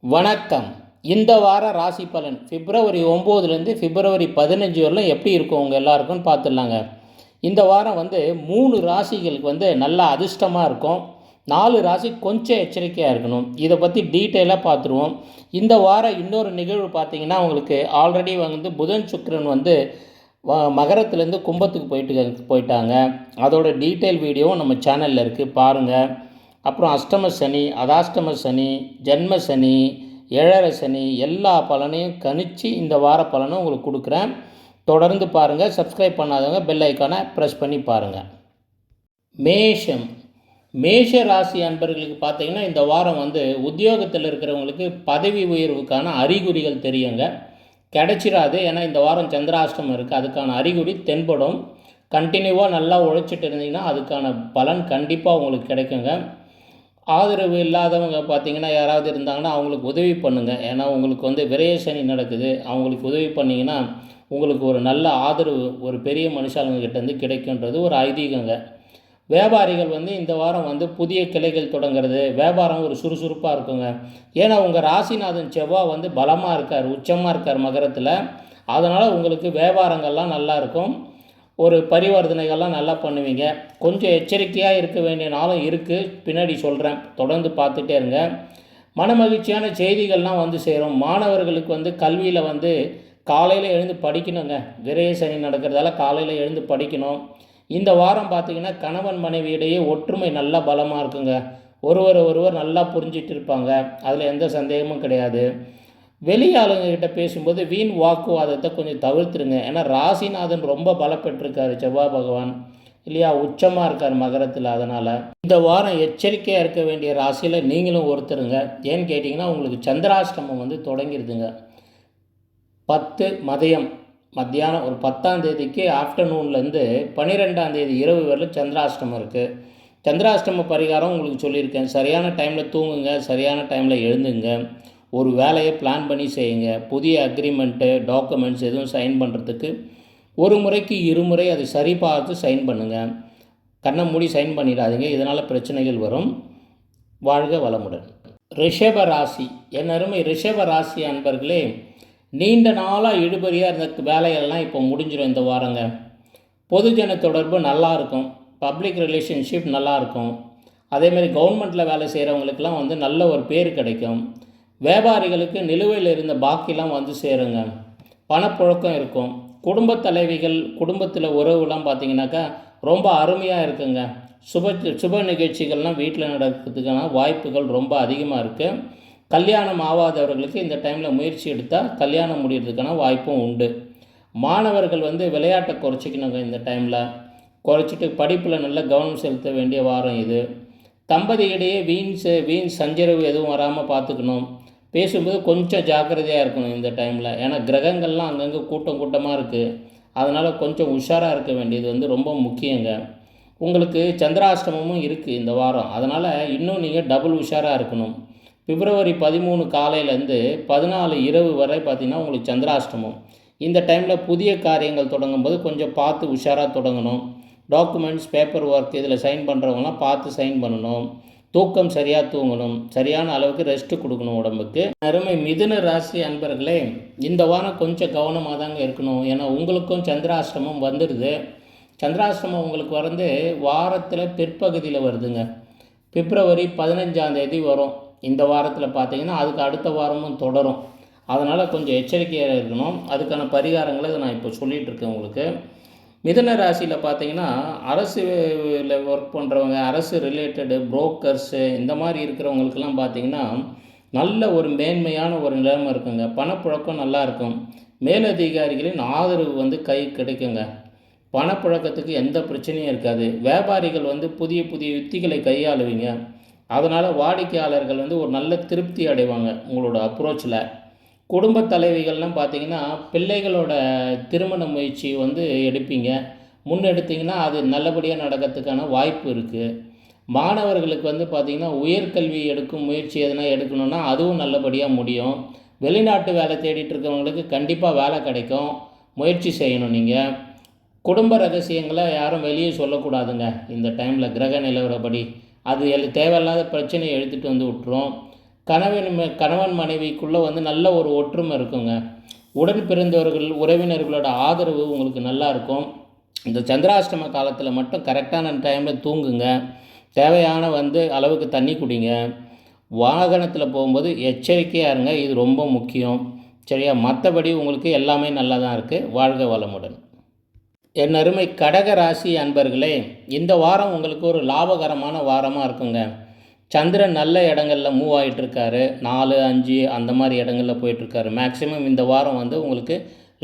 வணக்கம். இந்த வார ராசி பலன். பிப்ரவரி ஒம்போதுலேருந்து பிப்ரவரி பதினஞ்சு வரலாம் எப்படி இருக்கும் உங்கள் எல்லாருக்கும் பார்த்துடலாங்க. இந்த வாரம் வந்து மூணு ராசிகளுக்கு வந்து நல்லா அதிர்ஷ்டமாக இருக்கும். நாலு ராசி கொஞ்சம் எச்சரிக்கையாக இருக்கணும். இதை பற்றி டீட்டெயிலாக பார்த்துருவோம். இந்த வாரம் இன்னொரு நிகழ்வு பார்த்தீங்கன்னா உங்களுக்கு ஆல்ரெடி வந்து புதன் சுக்கரன் வந்து வ- மகரத்துலேருந்து கும்பத்துக்கு போயிட்டு போயிட்டாங்க. அதோட டீட்டெயில் வீடியோவும் நம்ம சேனலில் இருக்குது பாருங்கள் அப்புறம் அஷ்டம சனி அதாஷ்டம சனி ஜென்ம சனி ஏழரை சனி எல்லா பலனையும் கணிச்சு இந்த வார பலனும் உங்களுக்கு கொடுக்குறேன். தொடர்ந்து பாருங்கள் சப்ஸ்கிரைப் பண்ணாதவங்க பெல் ஐக்கானை ப்ரெஸ் பண்ணி பாருங்கள் மேஷம். மேஷ ராசி அன்பர்களுக்கு பார்த்தீங்கன்னா இந்த வாரம் வந்து உத்தியோகத்தில் இருக்கிறவங்களுக்கு பதவி உயர்வுக்கான அறிகுறிகள் தெரியுங்க. கிடைச்சிடாது ஏன்னா இந்த வாரம் சந்திராஷ்டமம் இருக்குது அதுக்கான அறிகுறி தென்படும். கண்டினியூவாக நல்லா உழைச்சிட்டு இருந்தீங்கன்னா அதுக்கான பலன் கண்டிப்பாக உங்களுக்கு கிடைக்குங்க. ஆதரவு இல்லாதவங்க பார்த்தீங்கன்னா யாராவது இருந்தாங்கன்னா அவங்களுக்கு உதவி பண்ணுங்கள் ஏன்னா உங்களுக்கு வந்து விரயசனி நடக்குது. அவங்களுக்கு உதவி பண்ணிங்கன்னா உங்களுக்கு ஒரு நல்ல ஆதரவு ஒரு பெரிய மனுஷாளுங்ககிட்டேருந்து கிடைக்குன்றது ஒரு ஐதீகங்க. வியாபாரிகள் வந்து இந்த வாரம் வந்து புதிய கிளைகள் தொடங்குறது. வியாபாரம் ஒரு சுறுசுறுப்பாக இருக்குங்க. ஏன்னா உங்கள் ராசிநாதன் செவ்வாய் வந்து பலமாக இருக்கார். உச்சமாக இருக்கார் மகரத்தில். அதனால் உங்களுக்கு வியாபாரங்கள்லாம் நல்லா இருக்கும். ஒரு பரிவர்த்தனைகள்லாம் நல்லா பண்ணுவீங்க. கொஞ்சம் எச்சரிக்கையாக இருக்க வேண்டிய நாளும் இருக்குது பின்னாடி சொல்கிறேன் தொடர்ந்து பார்த்துட்டே இருங்க. மனமகிழ்ச்சியான செய்திகள்லாம் வந்து சேரும். மாணவர்களுக்கு வந்து கல்வியில் வந்து காலையில் எழுந்து படிக்கணுங்க. விரைய சனி நடக்கிறதால காலையில் எழுந்து படிக்கணும். இந்த வாரம் பார்த்தீங்கன்னா கணவன் மனைவியிடையே ஒற்றுமை நல்லா பலமாக இருக்குங்க. ஒருவர் ஒருவர் நல்லா புரிஞ்சிட்டு இருப்பாங்க. அதில் எந்த சந்தேகமும் கிடையாது. வெளியாளுங்கக்கிட்ட பேசும்போது வீண் வாக்குவாதத்தை கொஞ்சம் தவிர்த்துருங்க. ஏன்னா ராசிநாதன் ரொம்ப பலப்பட்டிருக்காரு செவ்வாய் பகவான். இல்லையா? உச்சமாக இருக்கார் மகரத்தில். அதனால் இந்த வாரம் எச்சரிக்கையாக இருக்க வேண்டிய ராசியில் நீங்களும் ஒருத்தருங்க. ஏன்னு கேட்டிங்கன்னா உங்களுக்கு சந்திராஷ்டமம் வந்து தொடங்கிடுதுங்க பத்து மதியம். மத்தியானம் ஒரு பத்தாம் தேதிக்கு ஆஃப்டர்நூன்லேருந்து பன்னிரெண்டாம் தேதி இரவு வரையில் சந்திராஷ்டமம் இருக்குது சந்திராஷ்டம பரிகாரம் உங்களுக்கு சொல்லியிருக்கேன். சரியான டைமில் தூங்குங்க. சரியான டைமில் எழுந்துங்க. ஒரு வேலையை பிளான் பண்ணி செய்யுங்க. புதிய அக்ரிமெண்ட்டு டாக்குமெண்ட்ஸ் எதுவும் சைன் பண்ணுறதுக்கு ஒரு முறைக்கு இருமுறை அதை சரி பார்த்து சைன் பண்ணுங்கள் கண்ணை மூடி சைன் பண்ணிடாதீங்க. இதனால் பிரச்சனைகள் வரும். வாழ்க வளமுடன். ரிஷப ராசி. என் அருமை ரிஷப ராசி அன்பர்களே நீண்ட நாளாக இழுபறியாக இருந்த வேலையெல்லாம் இப்போ முடிஞ்சிடும் இந்த வாரங்க. பொதுஜன தொடர்பு நல்லா இருக்கும். பப்ளிக் ரிலேஷன்ஷிப் நல்லாயிருக்கும் அதேமாதிரி கவர்மெண்ட்டில் வேலை செய்கிறவங்களுக்கெல்லாம் வந்து நல்ல ஒரு பேர் கிடைக்கும். வியாபாரிகளுக்கு நிலுவையில் இருந்த பாக்கிலாம் வந்து சேருங்க. பணப்புழக்கம் இருக்கும். குடும்ப தலைவிகள் குடும்பத்தில் உறவுலாம் பார்த்தீங்கன்னாக்கா ரொம்ப அருமையாக இருக்குங்க. சுப சுப நிகழ்ச்சிகள்லாம் வீட்டில் நடக்கிறதுக்கான வாய்ப்புகள் ரொம்ப அதிகமாக இருக்குது கல்யாணம் ஆகாதவர்களுக்கு இந்த டைமில் முயற்சி எடுத்தால் கல்யாணம் முடிகிறதுக்கான வாய்ப்பும் உண்டு. மாணவர்கள் வந்து விளையாட்டை குறைச்சிக்கணுங்க இந்த டைமில். குறைச்சிட்டு படிப்பில் நல்ல கவனம் செலுத்த வேண்டிய வாரம் இது. தம்பதியிடையே வீண் வீண் சஞ்சரவு எதுவும் வராமல் பார்த்துக்கணும் பேசும்போது கொஞ்சம் ஜாக்கிரதையாக இருக்கணும் இந்த டைமில் ஏன்னா கிரகங்கள்லாம் அங்கங்கே கூட்டம் கூட்டமாக இருக்குது அதனால் கொஞ்சம் உஷாராக இருக்க வேண்டியது வந்து ரொம்ப முக்கியங்க. உங்களுக்கு சந்திராஷ்டமமும் இருக்குது இந்த வாரம். அதனால் இன்னும் நீங்கள் டபுள் உஷாராக இருக்கணும். பிப்ரவரி பதிமூணு காலையிலேருந்து பதினாலு இரவு வரை பார்த்திங்கன்னா உங்களுக்கு சந்திராஷ்டமம். இந்த டைமில் புதிய காரியங்கள் தொடங்கும்போது கொஞ்சம் பார்த்து உஷாராக தொடங்கணும். டாக்குமெண்ட்ஸ் பேப்பர் ஒர்க் இதில் சைன் பண்ணுறவங்களாம் பார்த்து சைன் பண்ணணும். தூக்கம் சரியாக தூங்கணும் சரியான அளவுக்கு ரெஸ்ட் கொடுக்கணும் உடம்புக்கு. அருமை மிதுன ராசி அன்பர்களே இந்த வாரம் கொஞ்சம் கவனமாக தாங்க இருக்கணும். ஏன்னா உங்களுக்கும் சந்திராஷ்டமம் வந்துடுது. சந்திராஷ்டமம் உங்களுக்கு வந்து வாரத்தில் பிற்பகுதியில் வருதுங்க. பிப்ரவரி பதினஞ்சாம் தேதி வரும். இந்த வாரத்தில் பார்த்தீங்கன்னா அதுக்கு அடுத்த வாரமும் தொடரும். அதனால் கொஞ்சம் எச்சரிக்கையாக இருக்கணும். அதுக்கான பரிகாரங்களை நான் இப்போ சொல்லிகிட்டு இருக்கேன் உங்களுக்கு. மிதன ராசியில் பார்த்தீங்கன்னா அரசுல ஒர்க் பண்ணுறவங்க அரசு ரிலேட்டடு புரோக்கர்ஸு இந்த மாதிரி இருக்கிறவங்களுக்கெல்லாம் பார்த்தீங்கன்னா நல்ல ஒரு மேன்மையான ஒரு நிலைமை இருக்குங்க. பணப்புழக்கம் நல்லா இருக்கும். மேலதிகாரிகளின் ஆதரவு வந்து கை கிடைக்குங்க. பணப்புழக்கத்துக்கு எந்த பிரச்சனையும் இருக்காது. வியாபாரிகள் வந்து புதிய புதிய யுத்திகளை கையாளுவீங்க. அதனால் வாடிக்கையாளர்கள் வந்து ஒரு நல்ல திருப்தி அடைவாங்க உங்களோட அப்ரோச்சில் குடும்ப தலைவிகள்லாம் பார்த்தீங்கன்னா பிள்ளைகளோட திருமண முயற்சி வந்து எடுப்பீங்க. முன்னெடுத்தீங்கன்னா அது நல்லபடியாக நடக்கிறதுக்கான வாய்ப்பு இருக்குது மாணவர்களுக்கு வந்து பார்த்திங்கன்னா உயர்கல்வி எடுக்கும் முயற்சி எதனா எடுக்கணும்னா அதுவும் நல்லபடியாக முடியும். வெளிநாட்டு வேலை தேடிட்டு இருக்கவங்களுக்கு கண்டிப்பாக வேலை கிடைக்கும். முயற்சி செய்யணும் நீங்கள் குடும்ப ரகசியங்களை யாரும் வெளியே சொல்லக்கூடாதுங்க. இந்த டைமில் கிரக நிலவரப்படி அது எல் தேவையில்லாத பிரச்சனையை எடுத்துகிட்டு வந்து விட்டுரும். கணவன் ம- கணவன் மனைவிக்குள்ளே வந்து நல்ல ஒரு ஒற்றுமை இருக்குங்க. உடன் பிறந்தவர்கள் உறவினர்களோட ஆதரவு உங்களுக்கு நல்லா இருக்கும். இந்த சந்திராஷ்டம காலத்தில் மட்டும் கரெக்டான டைமில் தூங்குங்க. தேவையான வந்து அளவுக்கு தண்ணி குடிங்க. வாகனத்தில் போகும்போது எச்சரிக்கையாக இருங்க. இது ரொம்ப முக்கியம். சரியா? மற்றபடி உங்களுக்கு எல்லாமே நல்லா தான் இருக்குது வாழ்க வளமுடன். என் அருமை கடக ராசி அன்பர்களே இந்த வாரம் உங்களுக்கு ஒரு லாபகரமான வாரமாக இருக்குங்க. சந்திரன் நல்ல இடங்களில் மூவ் ஆகிட்டுருக்காரு நாலு அஞ்சு அந்த மாதிரி இடங்களில் போயிட்டுருக்காரு. மேக்ஸிமம் இந்த வாரம் வந்து உங்களுக்கு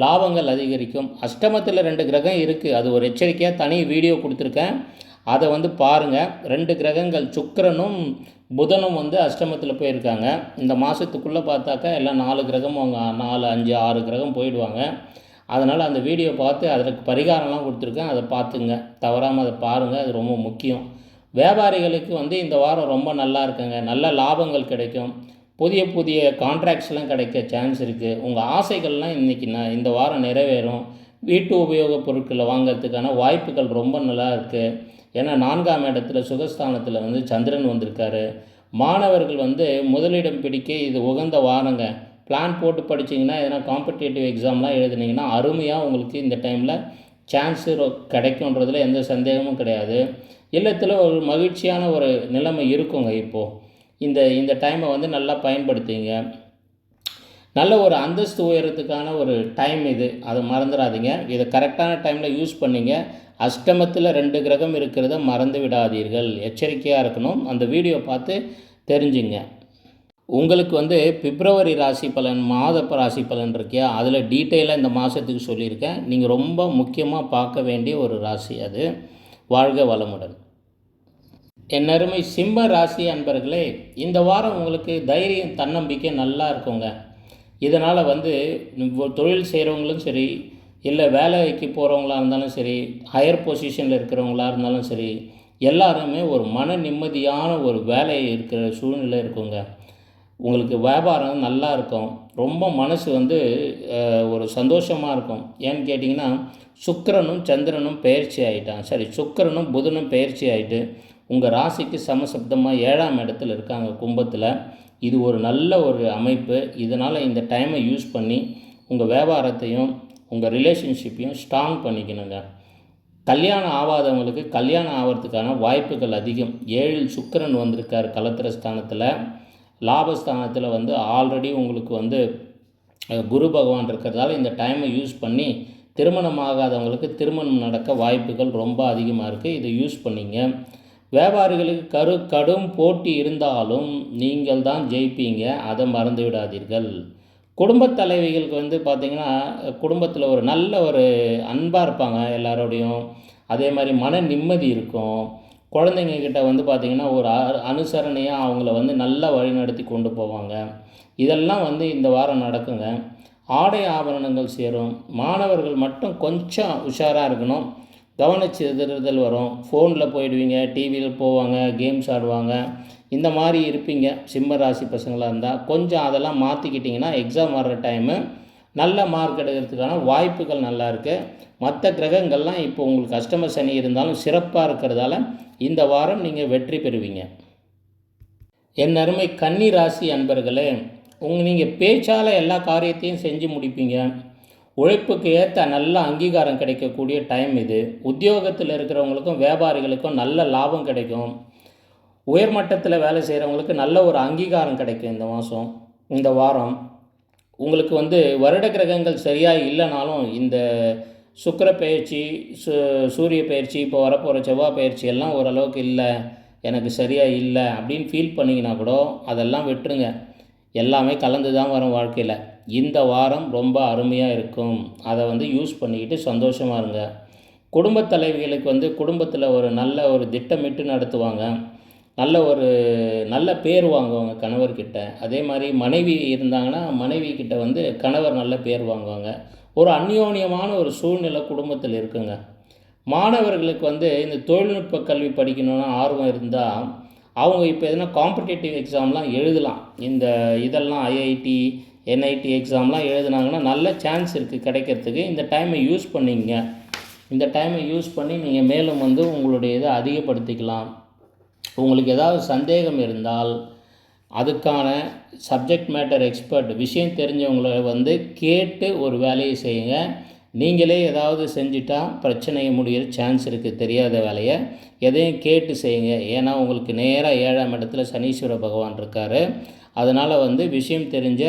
லாபங்கள் அதிகரிக்கும். அஷ்டமத்தில் ரெண்டு கிரகம் இருக்குது அது ஒரு எச்சரிக்கையாக தனி வீடியோ கொடுத்துருக்கேன். அதை வந்து பாருங்கள் ரெண்டு கிரகங்கள் சுக்கரனும் புதனும் வந்து அஷ்டமத்தில் போயிருக்காங்க. இந்த மாதத்துக்குள்ளே பார்த்தாக்கா எல்லாம் நாலு கிரகமும் அவங்க நாலு அஞ்சு ஆறு கிரகம் போயிடுவாங்க. அதனால் அந்த வீடியோ பார்த்து அதற்கு பரிகாரம்லாம் கொடுத்துருக்கேன். அதை பார்த்துங்க. தவறாமல் அதை பாருங்கள் அது ரொம்ப முக்கியம். வியாபாரிகளுக்கு வந்து இந்த வாரம் ரொம்ப நல்லா இருக்குங்க. நல்ல லாபங்கள் கிடைக்கும். புதிய புதிய கான்ட்ராக்ட்ஸ்லாம் கிடைக்க சான்ஸ் இருக்குது உங்கள் ஆசைகள்லாம் இன்றைக்கி நான் இந்த வாரம் நிறைவேறும். வீட்டு உபயோகப் பொருட்களை வாங்கிறதுக்கான வாய்ப்புகள் ரொம்ப நல்லா இருக்குது ஏன்னா நான்காம் இடத்துல சுகஸ்தானத்தில் வந்து சந்திரன் வந்திருக்காரு. மாணவர்கள் வந்து முதலிடம் பிடிக்க இது உகந்த வாரங்க. பிளான் போட்டு படிச்சிங்கன்னா எதனா காம்படிட்டிவ் எக்ஸாம்லாம் எழுதுனீங்கன்னா அருமையாக உங்களுக்கு இந்த டைமில் சான்ஸு கிடைக்குன்றதில் எந்த சந்தேகமும் கிடையாது. இல்லத்தில் ஒரு மகிழ்ச்சியான ஒரு நிலைமை இருக்குங்க இப்போது இந்த இந்த டைமை வந்து நல்லா பயன்படுத்திங்க. நல்ல ஒரு அந்தஸ்து உயரத்துக்கான ஒரு டைம் இது. அதை மறந்துடாதீங்க. இதை கரெக்டான டைமில் யூஸ் பண்ணிங்க. அஷ்டமத்தில் ரெண்டு கிரகம் இருக்கிறத மறந்து விடாதீர்கள். எச்சரிக்கையாக இருக்கணும். அந்த வீடியோ பார்த்து தெரிஞ்சுங்க. உங்களுக்கு வந்து பிப்ரவரி ராசி பலன் மாத ராசி பலன் இருக்கியா அதில் டீட்டெயிலாக இந்த மாதத்துக்கு சொல்லியிருக்கேன். நீங்கள் ரொம்ப முக்கியமாக பார்க்க வேண்டிய ஒரு ராசி அது. வாழ்க வளமுடன். என் அருமை சிம்ம ராசி அன்பர்களே இந்த வாரம் உங்களுக்கு தைரியம் தன்னம்பிக்கை நல்லா இருக்குங்க. இதனால் வந்து தொழில் செய்கிறவங்களும் சரி இல்லை வேலைக்கு போகிறவங்களா இருந்தாலும் சரி ஹையர் பொசிஷனில் இருக்கிறவங்களா இருந்தாலும் சரி எல்லாருமே ஒரு மன நிம்மதியான ஒரு வேலை இருக்கிற சூழ்நிலை இருக்குங்க. உங்களுக்கு வியாபாரம் நல்லா இருக்கும். ரொம்ப மனசு வந்து ஒரு சந்தோஷமாக இருக்கும். ஏன்னு கேட்டிங்கன்னா சுக்கரனும் சந்திரனும் பயிற்சி ஆகிட்டான் சரி சுக்கிரனும் புதனும் பயிற்சி ஆகிட்டு உங்கள் ராசிக்கு சமசப்தமாக ஏழாம் இடத்துல இருக்காங்க கும்பத்தில். இது ஒரு நல்ல ஒரு அமைப்பு. இதனால் இந்த டைமை யூஸ் பண்ணி உங்கள் வியாபாரத்தையும் உங்கள் ரிலேஷன்ஷிப்பையும் ஸ்ட்ராங் பண்ணிக்கணுங்க. கல்யாணம் ஆகாதவங்களுக்கு கல்யாணம் ஆகிறதுக்கான வாய்ப்புகள் அதிகம். ஏழில் சுக்கரன் வந்திருக்கார் கலத்திர ஸ்தானத்தில் லாபஸ்தானத்தில் வந்து ஆல்ரெடி உங்களுக்கு வந்து குரு பகவான் இருக்கிறதால இந்த டைமை யூஸ் பண்ணி திருமணம் ஆகாதவங்களுக்கு திருமணம் நடக்க வாய்ப்புகள் ரொம்ப அதிகமாக இருக்குது இதை யூஸ் பண்ணிங்க. வியாபாரிகளுக்கு கரு கடும் போட்டி இருந்தாலும் நீங்கள் தான் ஜெயிப்பீங்க. அதை மறந்து விடாதீர்கள் குடும்பத் தலைவிகளுக்கு வந்து பார்த்திங்கன்னா குடும்பத்தில் ஒரு நல்ல ஒரு அன்பாக இருப்பாங்க எல்லாரோடையும். அதே மாதிரி மன நிம்மதி இருக்கும். குழந்தைங்க கிட்ட வந்து பார்த்திங்கன்னா ஒரு அனுசரணையாக அவங்கள வந்து நல்லா வழிநடத்தி கொண்டு போவாங்க. இதெல்லாம் வந்து இந்த வாரம் நடக்குங்க. ஆடை ஆபரணங்கள் சேரும். மாணவர்கள் மட்டும் கொஞ்சம் உஷாராக இருக்கணும். கவனச்சிதறுதல் வரும். ஃபோனில் போயிடுவீங்க டிவியில் போவாங்க கேம்ஸ் ஆடுவாங்க. இந்த மாதிரி இருப்பீங்க. சிம்ம ராசி பசங்களாக இருந்தால் கொஞ்சம் அதெல்லாம் மாற்றிக்கிட்டிங்கன்னா எக்ஸாம் வர்ற டைமு நல்ல மார்க் எடுக்கிறதுக்கான வாய்ப்புகள் நல்லா இருக்குது மற்ற கிரகங்கள்லாம் இப்போ உங்களுக்கு கஸ்டமர் சனி இருந்தாலும் சிறப்பாக இருக்கிறதால இந்த வாரம் நீங்கள் வெற்றி பெறுவீங்க. என் அருமை கன்னி ராசி அன்பர்களே உங்கள் நீங்கள் பேச்சால் எல்லா காரியத்தையும் செஞ்சு முடிப்பீங்க. உழைப்புக்கு ஏற்ற நல்ல அங்கீகாரம் கிடைக்கக்கூடிய டைம் இது. உத்தியோகத்தில் இருக்கிறவங்களுக்கும் வியாபாரிகளுக்கும் நல்ல லாபம் கிடைக்கும். உயர்மட்டத்தில் வேலை செய்கிறவங்களுக்கு நல்ல ஒரு அங்கீகாரம் கிடைக்கும் இந்த மாதம் இந்த வாரம். உங்களுக்கு வந்து வருட கிரகங்கள் சரியாக இல்லைனாலும் இந்த சுக்கிர பயிற்சி சு சூரிய பயிற்சி இப்போ வரப்போகிற செவ்வாய் பயிற்சி எல்லாம் ஓரளவுக்கு இல்லை எனக்கு சரியாக இல்லை அப்படின்னு ஃபீல் பண்ணிங்கன்னா கூட அதெல்லாம் விட்டுருங்க. எல்லாமே கலந்து தான் வரும் வாழ்க்கையில். இந்த வாரம் ரொம்ப அருமையாக இருக்கும். அதை வந்து யூஸ் பண்ணிக்கிட்டு சந்தோஷமாக இருங்க. குடும்பத் தலைவிகளுக்கு வந்து குடும்பத்தில் ஒரு நல்ல ஒரு திட்டமிட்டு நடத்துவாங்க. நல்ல ஒரு நல்ல பேர் வாங்குவாங்க கணவர்கிட்ட. அதே மாதிரி மனைவி இருந்தாங்கன்னா மனைவி கிட்ட வந்து கணவர் நல்ல பேர் வாங்குவாங்க. ஒரு அந்யோன்யமான ஒரு சூழ்நிலை குடும்பத்தில் இருக்குங்க. மாணவர்களுக்கு வந்து இந்த தொழில்நுட்ப கல்வி படிக்கணும்னு ஆர்வம் இருந்தால் அவங்க இப்போ எதனா காம்படேட்டிவ் எக்ஸாம்லாம் எழுதலாம். இந்த இதெல்லாம் ஐஐடி என்ஐடி எக்ஸாம்லாம் எழுதுனாங்கன்னா நல்ல சான்ஸ் இருக்குது கிடைக்கிறதுக்கு. இந்த டைமை யூஸ் பண்ணிங்க. இந்த டைமை யூஸ் பண்ணி நீங்கள் மேலும் வந்து உங்களுடைய இதை அதிகப்படுத்திக்கலாம். உங்களுக்கு ஏதாவது சந்தேகம் இருந்தால் அதுக்கான சப்ஜெக்ட் மேட்டர் எக்ஸ்பர்ட் விஷயம் தெரிஞ்சவங்கள வந்து கேட்டு ஒரு வேலையை செய்யுங்க. நீங்களே ஏதாவது செஞ்சுட்டால் பிரச்சனையை முடியிற சான்ஸ் இருக்குது தெரியாத வேலையை. எதையும் கேட்டு செய்யுங்க. ஏன்னா உங்களுக்கு நேராக ஏழாம் இடத்துல சனீஸ்வர பகவான் இருக்கார். அதனால் வந்து விஷயம் தெரிஞ்ச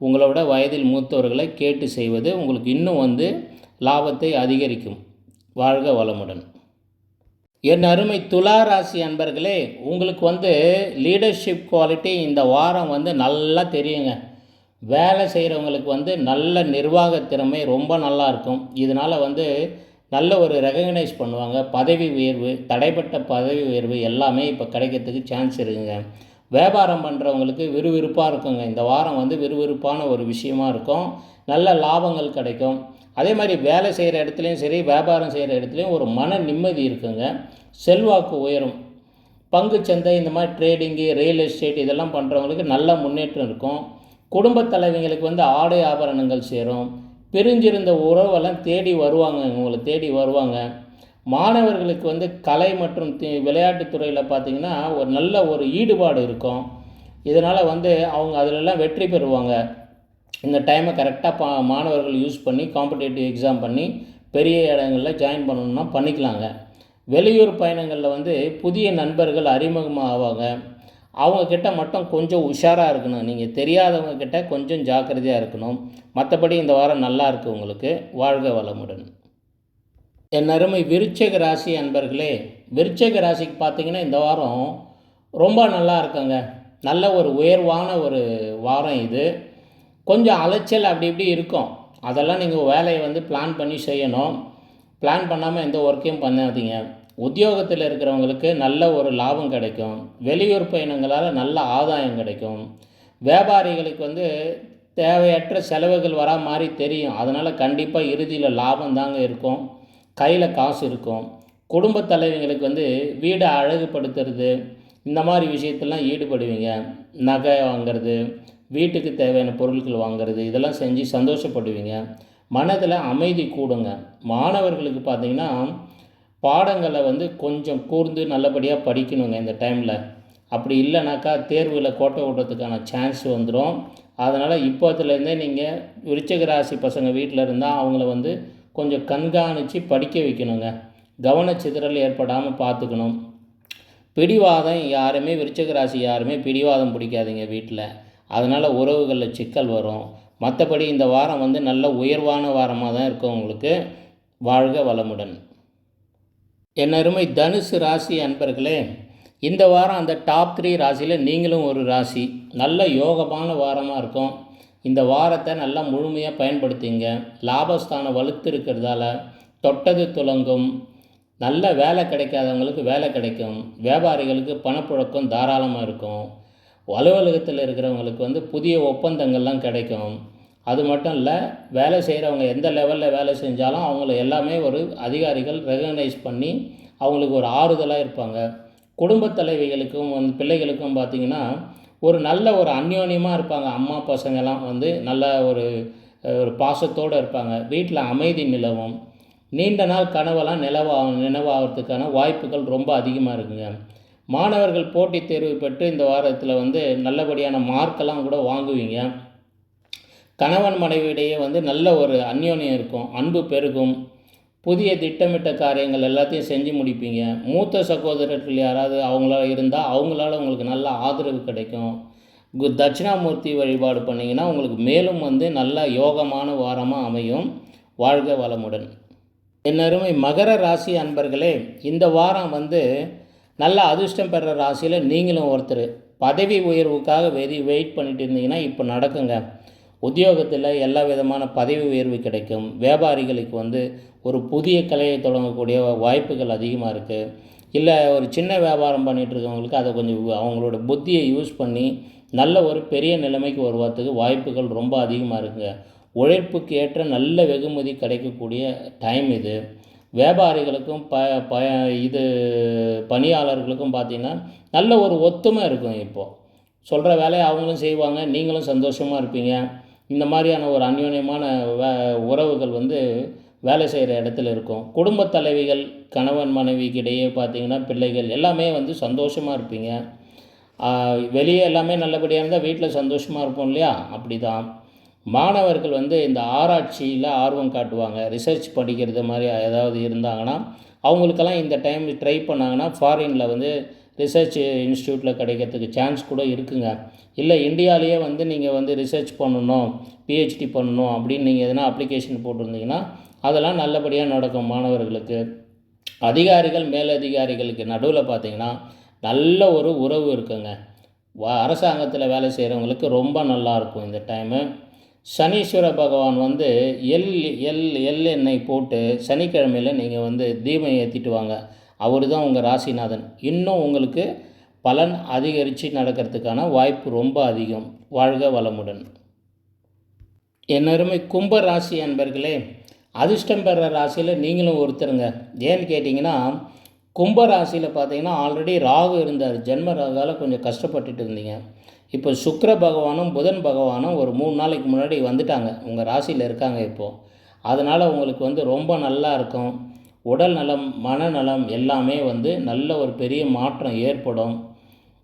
உங்களோட வயதில் மூத்தவர்களை கேட்டு செய்வது உங்களுக்கு இன்னும் வந்து லாபத்தை அதிகரிக்கும். வாழ்க வளமுடன். என் அருமை துலா ராசி அன்பர்களே உங்களுக்கு வந்து லீடர்ஷிப் குவாலிட்டி இந்த வாரம் வந்து நல்லா தெரியுங்க. வேலை செய்கிறவங்களுக்கு வந்து நல்ல நிர்வாக திறமை ரொம்ப நல்லா இருக்கும். இதனால் வந்து நல்ல ஒரு ரெகக்னைஸ் பண்ணுவாங்க. பதவி உயர்வு தடைப்பட்ட பதவி உயர்வு எல்லாமே இப்போ கிடைக்கிறதுக்கு சான்ஸ் இருக்குங்க. வியாபாரம் பண்ணுறவங்களுக்கு விறுவிறுப்பாக இருக்குங்க. இந்த வாரம் வந்து விறுவிறுப்பான ஒரு விஷயமா இருக்கும். நல்ல லாபங்கள் கிடைக்கும். அதே மாதிரி வேலை செய்கிற இடத்துலையும் சரி வியாபாரம் செய்கிற இடத்துலையும் ஒரு மன நிம்மதி இருக்குங்க. செல்வாக்கு உயரும். பங்குச்சந்தை இந்த மாதிரி ட்ரேடிங்கு ரியல் எஸ்டேட் இதெல்லாம் பண்ணுறவங்களுக்கு நல்ல முன்னேற்றம் இருக்கும். குடும்பத் தலைவிங்களுக்கு வந்து ஆடை ஆபரணங்கள் சேரும். பிரிஞ்சிருந்த உறவெல்லாம் தேடி வருவாங்க உங்களை தேடி வருவாங்க. மாணவர்களுக்கு வந்து கலை மற்றும் தி- விளையாட்டுத் துறையில் பார்த்திங்கன்னா ஒரு நல்ல ஒரு ஈடுபாடு இருக்கும். இதனால் வந்து அவங்க அதிலெல்லாம் வெற்றி பெறுவாங்க. இந்த டைமை கரெக்டாக பா மாணவர்கள் யூஸ் பண்ணி காம்படேட்டிவ் எக்ஸாம் பண்ணி பெரிய இடங்களில் ஜாயின் பண்ணணும்னா பண்ணிக்கலாங்க. வெளியூர் பயணங்களில் வந்து புதிய நண்பர்கள் அறிமுகமாக ஆவாங்க அவங்கக்கிட்ட மட்டும் கொஞ்சம் உஷாராக இருக்கணும். நீங்கள் தெரியாதவங்கக்கிட்ட கொஞ்சம் ஜாக்கிரதையாக இருக்கணும். மற்றபடி இந்த வாரம் நல்லா இருக்குது உங்களுக்கு. வாழ்க வளமுடன். என் அருமை விருச்சக ராசி அன்பர்களே விருச்சக ராசிக்கு பார்த்தீங்கன்னா இந்த வாரம் ரொம்ப நல்லா இருக்குங்க. நல்ல ஒரு உயர்வான ஒரு வாரம் இது. கொஞ்சம் அலைச்சல் அப்படி இப்படி இருக்கும். அதெல்லாம் நீங்கள் வேலையை வந்து பிளான் பண்ணி செய்யணும். பிளான் பண்ணாமல் எந்த ஒர்க்கையும் பண்ணாதீங்க. உத்தியோகத்தில் இருக்கிறவங்களுக்கு நல்ல ஒரு லாபம் கிடைக்கும். வெளியூர் பயணங்களால் நல்ல ஆதாயம் கிடைக்கும். வியாபாரிகளுக்கு வந்து தேவையற்ற செலவுகள் வரா மாதிரி தெரியும். அதனால் கண்டிப்பாக இறுதியில் லாபம் தாங்க இருக்கும். கையில் காசு இருக்கும். குடும்பத் தலைவிங்களுக்கு வந்து வீடை அழகுபடுத்துறது இந்த மாதிரி விஷயத்தெல்லாம் ஈடுபடுவீங்க. நகை வாங்குறது வீட்டுக்கு தேவையான பொருட்கள் வாங்குறது இதெல்லாம் செஞ்சு சந்தோஷப்படுவீங்க. மனதில் அமைதி கூடுங்க. மாணவர்களுக்கு பார்த்தீங்கன்னா பாடங்களை வந்து கொஞ்சம் கூர்ந்து நல்லபடியாக படிக்கணுங்க இந்த டைமில் அப்படி இல்லைனாக்கா தேர்வில் கோட்டை விடுறதுக்கான சான்ஸ் வந்துடும் அதனால் இப்போத்துலேருந்தே நீங்கள் விருச்சக ராசி பசங்க வீட்டில் இருந்தால் அவங்கள வந்து கொஞ்சம் கண்காணித்து படிக்க வைக்கணுங்க. கவனச்சிதறல் ஏற்படாமல் பார்த்துக்கணும் பிடிவாதம் யாருமே விருச்சக ராசி யாருமே பிடிவாதம் பிடிக்காதீங்க வீட்டில் அதனால் உறவுகளில் சிக்கல் வரும். மற்றபடி இந்த வாரம் வந்து நல்ல உயர்வான வாரமாக தான் இருக்கும் உங்களுக்கு. வாழ்க வளமுடன். என் அருமை தனுசு ராசி அன்பர்களே இந்த வாரம் அந்த டாப் த்ரீ ராசியில் நீங்களும் ஒரு ராசி. நல்ல யோகமான வாரமாக இருக்கும். இந்த வாரத்தை நல்லா முழுமையாக பயன்படுத்திங்க. லாபஸ்தானம் வலுத்து இருக்கிறதால தொட்டது துலங்கும். நல்ல வேலை கிடைக்காதவங்களுக்கு வேலை கிடைக்கும். வியாபாரிகளுக்கு பணப்புழக்கம் தாராளமாக இருக்கும். அலுவலகத்தில் இருக்கிறவங்களுக்கு வந்து புதிய ஒப்பந்தங்கள்லாம் கிடைக்கும். அது மட்டும் இல்லை வேலை செய்கிறவங்க எந்த லெவலில் வேலை செஞ்சாலும் அவங்கள எல்லாமே ஒரு அதிகாரிகள் ரெகக்னைஸ் பண்ணி அவங்களுக்கு ஒரு ஆறுதலாக இருப்பாங்க. குடும்பத் தலைவிகளுக்கும் வந்து பிள்ளைகளுக்கும் பார்த்திங்கன்னா ஒரு நல்ல ஒரு அந்யோன்யமாக இருப்பாங்க. அம்மா பசங்கெல்லாம் வந்து நல்ல ஒரு ஒரு பாசத்தோடு இருப்பாங்க. வீட்டில் அமைதி நிலவும். நீண்ட நாள் கனவெல்லாம் நிலவா நினைவாகிறதுக்கான வாய்ப்புகள் ரொம்ப அதிகமாக இருக்குங்க. மாணவர்கள் போட்டித் தேர்வு பெற்று இந்த வாரத்தில் வந்து நல்லபடியான மார்க்கெல்லாம் கூட வாங்குவீங்க. கணவன் மனைவியிடையே வந்து நல்ல ஒரு அந்யோன்யம் இருக்கும் அன்பு பெருகும். புதிய திட்டமிட்ட காரியங்கள் எல்லாத்தையும் செஞ்சு முடிப்பீங்க. மூத்த சகோதரர்கள் யாராவது அவங்களால இருந்தால் அவங்களால உங்களுக்கு நல்ல ஆதரவு கிடைக்கும். கு தட்சிணாமூர்த்தி வழிபாடு பண்ணிங்கன்னா உங்களுக்கு மேலும் வந்து நல்ல யோகமான வாரமாக அமையும். வாழ்க வளமுடன். என்னருமை மகர ராசி அன்பர்களே இந்த வாரம் வந்து நல்ல அதிர்ஷ்டம் பெற ராசியில் நீங்களும் ஒருத்தர். பதவி உயர்வுக்காக வெறி வெயிட் பண்ணிட்டு இருந்தீங்கன்னா இப்போ நடக்குங்க. உத்தியோகத்தில் எல்லா விதமான பதவி உயர்வு கிடைக்கும். வியாபாரிகளுக்கு வந்து ஒரு புதிய கலையை தொடங்கக்கூடிய வாய்ப்புகள் அதிகமாக இருக்குது இல்லை ஒரு சின்ன வியாபாரம் பண்ணிகிட்டு இருக்கவங்களுக்கு அதை கொஞ்சம் அவங்களோட புத்தியை யூஸ் பண்ணி நல்ல ஒரு பெரிய நிலைமைக்கு வருவதற்கு வாய்ப்புகள் ரொம்ப அதிகமாக இருக்குங்க. உழைப்புக்கு ஏற்ற நல்ல வெகுமதி கிடைக்கக்கூடிய டைம் இது. வியாபாரிகளுக்கும் ப ப இது பணியாளர்களுக்கும் பார்த்திங்கன்னா நல்ல ஒரு ஒத்துமை இருக்கும் இப்போது சொல்கிற வேலையை அவங்களும் செய்வாங்க நீங்களும் சந்தோஷமாக இருப்பீங்க. இந்த மாதிரியான ஒரு அந்யோன்யமான வ உறவுகள் வந்து வேலை செய்கிற இடத்துல இருக்கும். குடும்பத் தலைவிகள் கணவன் மனைவிக்கு இடையே பார்த்தீங்கன்னா பிள்ளைகள் எல்லாமே வந்து சந்தோஷமாக இருப்பீங்க. வெளியே எல்லாமே நல்லபடியாக இருந்தால் வீட்டில் சந்தோஷமாக இருப்போம் இல்லையா? அப்படி தான் மாணவர்கள் வந்து இந்த ஆராய்ச்சியில் ஆர்வம் காட்டுவாங்க. ரிசர்ச் படிக்கிறது மாதிரி ஏதாவது இருந்தாங்கன்னா அவங்களுக்கெல்லாம் இந்த டைம் ட்ரை பண்ணாங்கன்னா ஃபாரினில் வந்து ரிசர்ச் இன்ஸ்டியூட்டில் கிடைக்கிறதுக்கு சான்ஸ் கூட இருக்குங்க. இல்லை இந்தியாவிலேயே வந்து நீங்கள் வந்து ரிசர்ச் பண்ணணும் பிஹெச்டி பண்ணணும் அப்படின்னு நீங்கள் எதனா அப்ளிகேஷன் போட்டிருந்தீங்கன்னா அதெல்லாம் நல்லபடியாக நடக்கும் மாணவர்களுக்கு. அதிகாரிகள் மேலதிகாரிகளுக்கு நடுவில் பார்த்திங்கன்னா நல்ல ஒரு உறவு இருக்குங்க. அரசாங்கத்தில் வேலை செய்கிறவங்களுக்கு ரொம்ப நல்லாயிருக்கும் இந்த டைமு சனீஸ்வர பகவான் வந்து எல் எல் எல் எண்ணெய் போட்டு சனிக்கிழமையில் நீங்கள் வந்து தீபம் ஏற்றிட்டு வாங்க. அவர் தான் உங்கள் ராசிநாதன். இன்னும் உங்களுக்கு பலன் அதிகரித்து நடக்கிறதுக்கான வாய்ப்பு ரொம்ப அதிகம். வாழ்க வளமுடன். என்னருமை கும்ப ராசி அன்பர்களே அதிர்ஷ்டம் பெற ராசியில் நீங்களும் ஒருத்தருங்க. ஏன்னு கேட்டிங்கன்னா கும்ப ராசியில் பார்த்தீங்கன்னா ஆல்ரெடி ராகு இருந்தார். ஜென்ம ராகால் கொஞ்சம் கஷ்டப்பட்டுட்டு இருந்தீங்க. இப்போ சுக்கர பகவானும் புதன் பகவானும் ஒரு மூணு நாளைக்கு முன்னாடி வந்துட்டாங்க. உங்கள் ராசியில் இருக்காங்க இப்போது அதனால் உங்களுக்கு வந்து ரொம்ப நல்லா இருக்கும். உடல் நலம் மனநலம் எல்லாமே வந்து நல்ல ஒரு பெரிய மாற்றம் ஏற்படும்.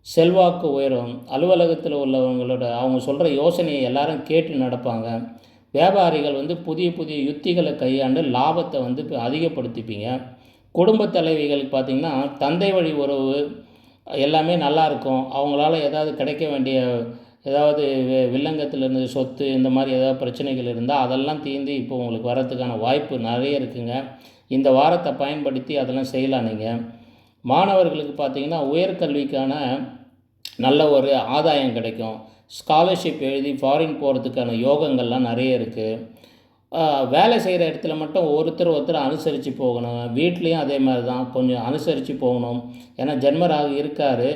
செல்வாக்கு உயரும். அலுவலகத்தில் உள்ளவங்களோட அவங்க சொல்கிற யோசனையை எல்லாரும் கேட்டு நடப்பாங்க. வியாபாரிகள் வந்து புதிய புதிய யுத்திகளை கையாண்டு லாபத்தை வந்து அதிகப்படுத்திப்பீங்க. குடும்ப தலைவிகளுக்கு பார்த்திங்கன்னா தந்தை வழி உறவு எல்லாமே நல்லாயிருக்கும் அவங்களால ஏதாவது கிடைக்க வேண்டிய ஏதாவது வில்லங்கத்தில் இருந்து சொத்து இந்த மாதிரி ஏதாவது பிரச்சனைகள் இருந்தால் அதெல்லாம் தீர்ந்து இப்போ உங்களுக்கு வரதுக்கான வாய்ப்பு நிறைய இருக்குங்க. இந்த வாரத்தை பயன்படுத்தி அதெல்லாம் செய்யலாம் நீங்கள் மாணவர்களுக்கு பார்த்திங்கன்னா உயர்கல்விக்கான நல்ல ஒரு ஆதாயம் கிடைக்கும். ஸ்காலர்ஷிப் எழுதி ஃபாரின் போகிறதுக்கான யோகங்கள்லாம் நிறைய இருக்குது வேலை செய்கிற இடத்துல மட்டும் ஒருத்தர் ஒருத்தர் அனுசரித்து போகணும். வீட்லேயும் அதே மாதிரி தான். கொஞ்சம் அனுசரித்து போகணும். ஏன்னா ஜென்மராக இருக்கார்.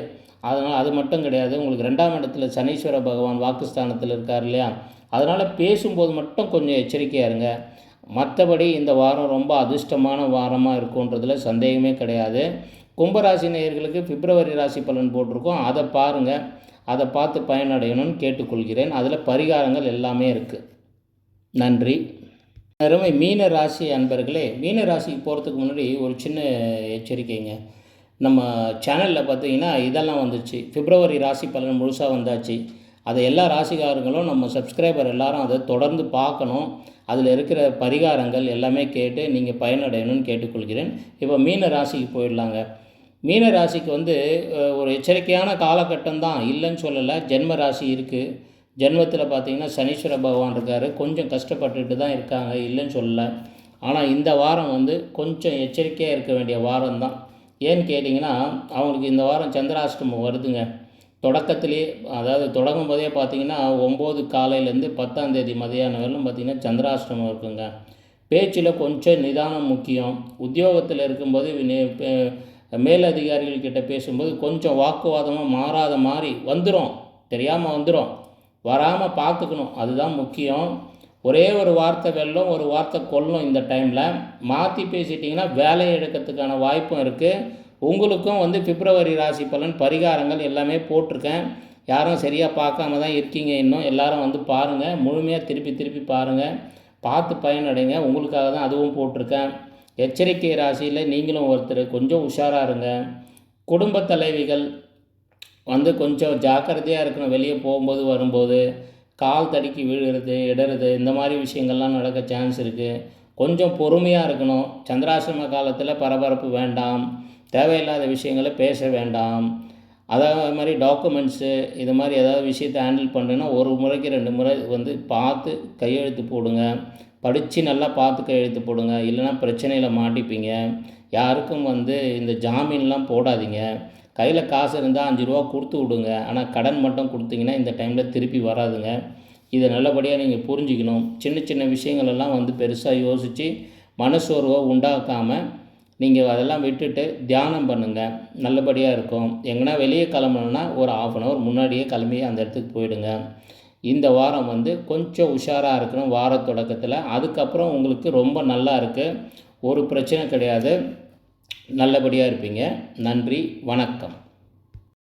அதனால் அது மட்டும் கிடையாது. உங்களுக்கு ரெண்டாம் இடத்துல சனீஸ்வர பகவான் வாக்குஸ்தானத்தில் இருக்கார் இல்லையா? அதனால் பேசும்போது மட்டும் கொஞ்சம் எச்சரிக்கையாக இருங்க. மற்றபடி இந்த வாரம் ரொம்ப அதிர்ஷ்டமான வாரமாக இருக்குன்றதுல சந்தேகமே கிடையாது. கும்பராசி நேயர்களுக்கு பிப்ரவரி ராசி பலன் போட்டிருக்கோம். அதை பாருங்கள் அதை பார்த்து பயனடையணும்னு கேட்டுக்கொள்கிறேன். அதில் பரிகாரங்கள் எல்லாமே இருக்குது நன்றி. அருமை மீன ராசி அன்பர்களே மீன ராசிக்கு போகிறதுக்கு முன்னாடி ஒரு சின்ன எச்சரிக்கைங்க. நம்ம சேனலில் பார்த்தீங்கன்னா இதெல்லாம் வந்துச்சு. பிப்ரவரி ராசி பலன் முழுசாக வந்தாச்சு. அதை எல்லா ராசிக்காரங்களும் நம்ம சப்ஸ்கிரைபர் எல்லாரும் அதை தொடர்ந்து பார்க்கணும். அதில் இருக்கிற பரிகாரங்கள் எல்லாமே கேட்டு நீங்கள் பயனடையணும்னு கேட்டுக்கொள்கிறேன். இப்போ மீன ராசிக்கு போயிடலாங்க. மீன ராசிக்கு வந்து ஒரு எச்சரிக்கையான காலகட்டம் தான். இல்லைன்னு சொல்லலை ஜென்ம ராசி இருக்குது ஜென்மத்தில் பார்த்திங்கன்னா சனீஸ்வர பகவான் இருக்கார். கொஞ்சம் கஷ்டப்பட்டுட்டு தான் இருக்காங்க இல்லைன்னு சொல்லலை. ஆனால் இந்த வாரம் வந்து கொஞ்சம் எச்சரிக்கையாக இருக்க வேண்டிய வாரம் தான். ஏன்னு கேட்டிங்கன்னா அவங்களுக்கு இந்த வாரம் சந்திராஷ்டமம் வருதுங்க. தொடக்கத்திலே அதாவது தொடங்கும் போதே பார்த்திங்கன்னா ஒம்பது காலையிலேருந்து பத்தாம் தேதி மதியானம் வரலும் பார்த்திங்கன்னா சந்திராஷ்டமம் இருக்குங்க. பேச்சில் கொஞ்சம் நிதானம் முக்கியம். உத்தியோகத்தில் இருக்கும்போது மேலதிகாரிகள்கிட்ட பேசும்போது கொஞ்சம் வாக்குவாதமாக மாறாத மாதிரி வந்துடும் தெரியாமல் வந்துடும் வராமல் பார்த்துக்கணும். அதுதான் முக்கியம். ஒரே ஒரு வார்த்தை வெல்லும் ஒரு வார்த்தை கொல்லும் இந்த டைமில். மாற்றி பேசிட்டிங்கன்னா வேலையை எடுக்கிறதுக்கான வாய்ப்பும் இருக்குது உங்களுக்கும் வந்து பிப்ரவரி ராசி பலன் பரிகாரங்கள் எல்லாமே போட்டிருக்கேன். யாரும் சரியாக பார்க்காம தான் இருக்கீங்க இன்னும். எல்லாரும் வந்து பாருங்கள் முழுமையாக திருப்பி திருப்பி பாருங்கள் பார்த்து பயனடைங்க. உங்களுக்காக தான் அதுவும் போட்டிருக்கேன். எச்சரிக்கை ராசியில் நீங்களும் ஒருத்தர் கொஞ்சம் உஷாராக இருங்க. குடும்ப தலைவிகள் வந்து கொஞ்சம் ஜாக்கிரதையாக இருக்கணும். வெளியே போகும்போது வரும்போது கால் தடுக்கி விழுகிறது இடறது இந்த மாதிரி விஷயங்கள்லாம் நடக்க சான்ஸ் இருக்குது கொஞ்சம் பொறுமையாக இருக்கணும். சந்திராசிரம காலத்தில் பரபரப்பு வேண்டாம். தேவையில்லாத விஷயங்களை பேச வேண்டாம். அதாவது மாதிரி டாக்குமெண்ட்ஸு இது மாதிரி ஏதாவது விஷயத்தை ஹேண்டில் பண்ணுறேன்னா ஒரு முறைக்கு ரெண்டு முறை வந்து பார்த்து கையெழுத்து போடுங்க. படித்து நல்லா பார்த்து கையெழுத்து போடுங்க. இல்லைனா பிரச்சனையில் மாட்டிப்பீங்க. யாருக்கும் வந்து இந்த ஜாமீன்லாம் போடாதீங்க. கையில் காசு இருந்தால் அஞ்சு ரூபா கொடுத்து விடுங்க. ஆனால் கடன் மட்டும் கொடுத்தீங்கன்னா இந்த டைமில் திருப்பி வராதுங்க. இதை நல்லபடியாக நீங்கள் புரிஞ்சிக்கணும். சின்ன சின்ன விஷயங்கள் எல்லாம் வந்து பெருசாக யோசித்து மனசோர்வை உண்டாக்காமல் நீங்கள் அதெல்லாம் விட்டுட்டு தியானம் பண்ணுங்கள் நல்லபடியாக இருக்கும். எங்கன்னா வெளியே கிளம்பணுன்னா ஒரு ஆஃப் அன் ஹவர் முன்னாடியே கிளம்பி அந்த இடத்துக்கு போயிடுங்க. இந்த வாரம் வந்து கொஞ்சம் உஷாராக இருக்கணும் வார தொடக்கத்தில். அதுக்கப்புறம் உங்களுக்கு ரொம்ப நல்லா இருக்குது ஒரு பிரச்சனை கிடையாது. நல்லபடியாக இருப்பீங்க. நன்றி. வணக்கம்.